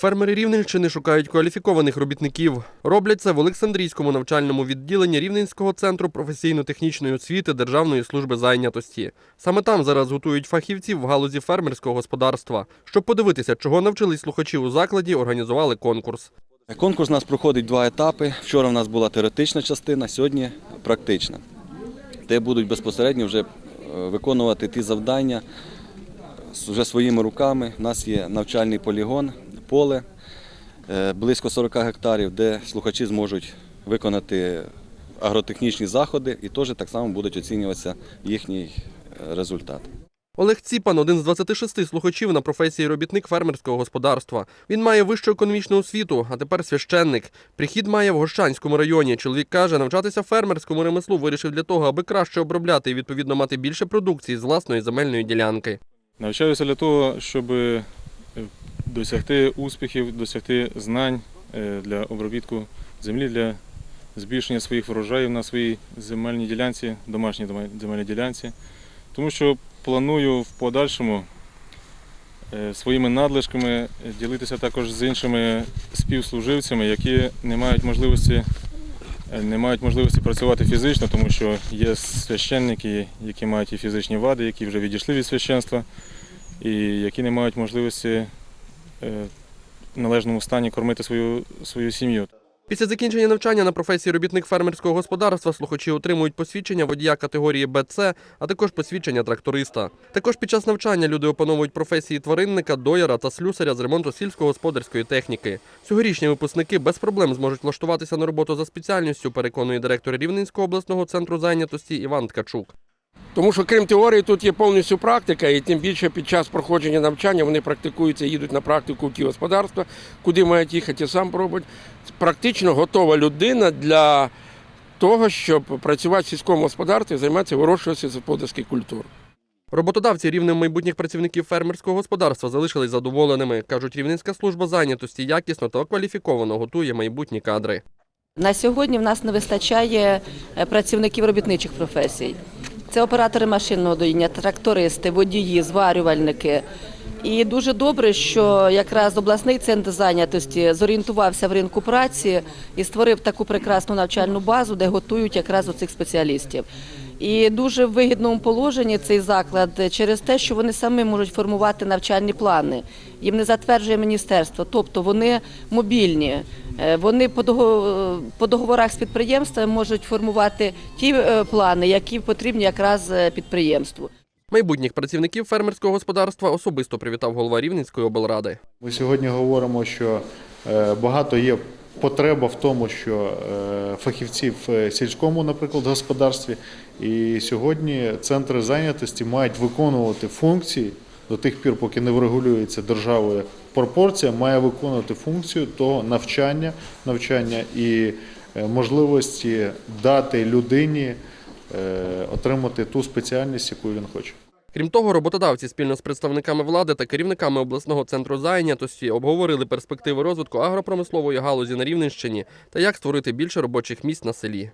Фермери Рівненщини шукають кваліфікованих робітників. Роблять це в Олександрійському навчальному відділенні Рівненського центру професійно-технічної освіти Державної служби зайнятості. Саме там зараз готують фахівців в галузі фермерського господарства. Щоб подивитися, чого навчились слухачі у закладі, організували конкурс. Конкурс у нас проходить два етапи. Вчора у нас була теоретична частина, сьогодні практична, де будуть безпосередньо вже е, виконувати ті завдання вже своїми руками. У нас є навчальний полігон, поле е, близько 40 гектарів, де слухачі зможуть виконати агротехнічні заходи і теж так само будуть оцінюватися їхній е, результат. Олег Ціпан один з 26 слухачів на професії робітник фермерського господарства. Він має вищу економічну освіту, а тепер священник. Прихід має в Гощанському районі. Чоловік каже, навчатися фермерському ремеслу вирішив для того, аби краще обробляти і відповідно мати більше продукції з власної земельної ділянки. Навчаюся для того, щоб досягти успіхів, досягти знань е, для обробітку землі, для збільшення своїх врожаїв на своїй земельній ділянці, домашній земельній ділянці. Тому що планую в подальшому е, своїми надлишками ділитися також з іншими співслуживцями, які не мають можливості. е, Не мають можливості працювати фізично, тому що є священники, які мають і фізичні вади, які вже відійшли від священства, і які не мають можливості в належному стані кормити свою, свою сім'ю. Після закінчення навчання на професії робітник фермерського господарства слухачі отримують посвідчення водія категорії БЦ, а також посвідчення тракториста. Також під час навчання люди опановують професії тваринника, дояра та слюсаря з ремонту сільськогосподарської техніки. Цьогорічні випускники без проблем зможуть влаштуватися на роботу за спеціальністю, переконує директор Рівненського обласного центру зайнятості Іван Ткачук. Тому що крім теорії, тут є повністю практика, і тим більше під час проходження навчання вони практикуються, їдуть на практику в ті господарства, куди мають їхати, сам пробують. Практично готова людина для того, щоб працювати в сільському господарстві, займатися вирощуванням сільськогосподарських культур. Роботодавці рівнем майбутніх працівників фермерського господарства залишились задоволеними. кажуть, Рівненська служба зайнятості якісно та кваліфіковано готує майбутні кадри. На сьогодні в нас не вистачає е, працівників робітничих професій. Це оператори машинного доїння, трактористи, водії, зварювальники. І дуже добре, що якраз обласний центр зайнятості зорієнтувався в ринку праці і створив таку прекрасну навчальну базу, де готують якраз оцих спеціалістів. І дуже в вигідному положенні цей заклад через те, що вони самі можуть формувати навчальні плани. Їм не затверджує міністерство, тобто вони мобільні. Е, Вони по дого- по договорах з підприємствами можуть формувати ті е, плани, які потрібні якраз е, підприємству. Майбутніх працівників фермерського господарства особисто привітав голова Рівненської облради. Ми сьогодні говоримо, що багато є потреба в тому, що е, фахівці в сільському, наприклад, господарстві, і сьогодні центри зайнятості мають виконувати функції до тих пір, поки не врегулюється державою пропорція, має виконувати функцію того навчання, навчання і е, можливості дати людині е, отримати ту спеціальність, яку він хоче. Крім того, роботодавці спільно з представниками влади та керівниками обласного центру зайнятості обговорили перспективи розвитку агропромислової галузі на Рівненщині та як створити більше робочих місць на селі.